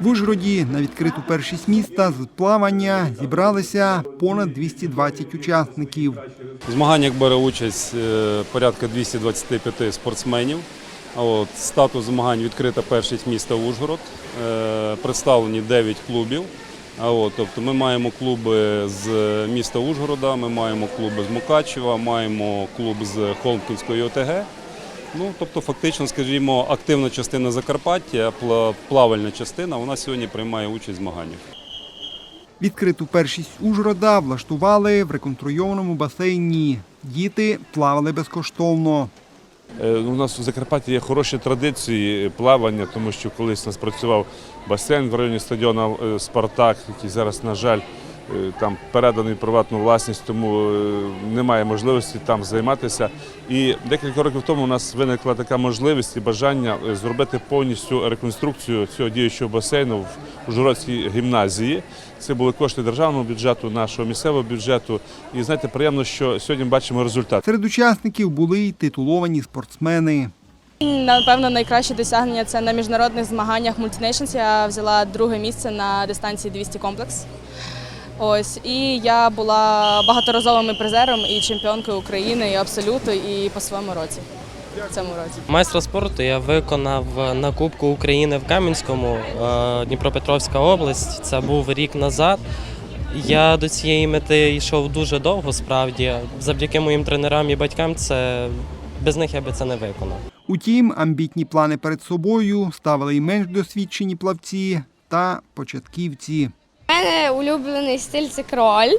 В Ужгороді на відкриту першість міста з плавання зібралися понад 220 учасників. В змаганнях бере участь е, порядка 225 спортсменів. От, статус змагань відкрита першість міста Ужгород. Е, Представлені 9 клубів. От, тобто ми маємо клуби з міста Ужгорода, ми маємо клуби з Мукачева, маємо клуб з Холмківської ОТГ. Ну, тобто, фактично, скажімо, активна частина Закарпаття, плавальна частина, вона сьогодні приймає участь в змаганнях. Відкриту першість Ужгорода влаштували в реконструйованому басейні. Діти плавали безкоштовно. Е, У нас у Закарпатті є хороші традиції плавання, тому що колись у нас працював басейн в районі стадіону е, Спартак, який зараз, на жаль, там переданий приватну власність, тому е, немає можливості там займатися. І декілька років тому у нас виникла така можливість і бажання е, зробити повністю реконструкцію цього діючого басейну в Ужгородській гімназії. Це були кошти державного бюджету, нашого місцевого бюджету. І знаєте, приємно, що сьогодні бачимо результат. Серед учасників були й титуловані спортсмени. Напевно, найкраще досягнення це на міжнародних змаганнях Multinations. Я взяла друге місце на дистанції 200 комплекс. Ось і я була багаторазовим призером і чемпіонкою України, і абсолюту, і по своєму році. В цьому році. Майстра спорту я виконав на Кубку України в Кам'янському, е, Дніпропетровська область. Це був рік назад. Я до цієї мети йшов дуже довго, справді. Завдяки моїм тренерам і батькам, це без них я би це не виконав. Утім, амбітні плани перед собою ставили й менш досвідчені плавці та початківці. Мене улюблений стиль це кроль.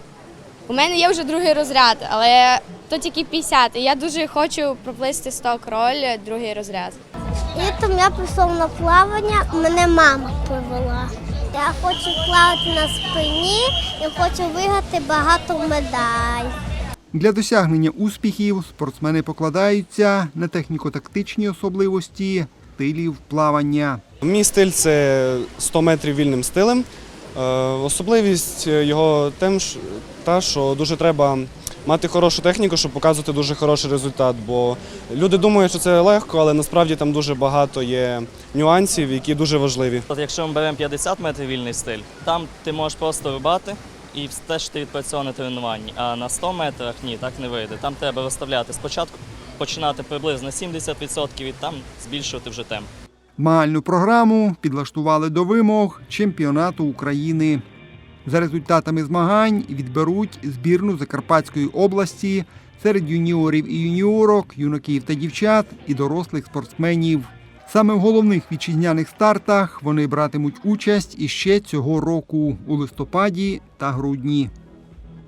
У мене є вже другий розряд, але то тільки 50. І я дуже хочу проплисти 100 кроль, другий розряд. Літом я пішов на плавання, мене мама привела. Я хочу плавати на спині і хочу виграти багато медалей. Для досягнення успіхів спортсмени покладаються на техніко-тактичні особливості стилів плавання. Мій стиль це 100 метрів вільним стилем. Е, Особливість його тим, та, що дуже треба мати хорошу техніку, щоб показувати дуже хороший результат. Бо люди думають, що це легко, але насправді там дуже багато є нюансів, які дуже важливі. От якщо ми беремо 50 метрів вільний стиль, там ти можеш просто рубати і те, що ти відпрацьовував на тренуванні. А на 100 метрах ні, так не вийде. Там треба розставляти спочатку починати приблизно 70% і там збільшувати вже темп. Змагальну програму підлаштували до вимог чемпіонату України. За результатами змагань відберуть збірну Закарпатської області серед юніорів і юніорок, юнаків та дівчат і дорослих спортсменів. Саме в головних вітчизняних стартах вони братимуть участь іще цього року у листопаді та грудні.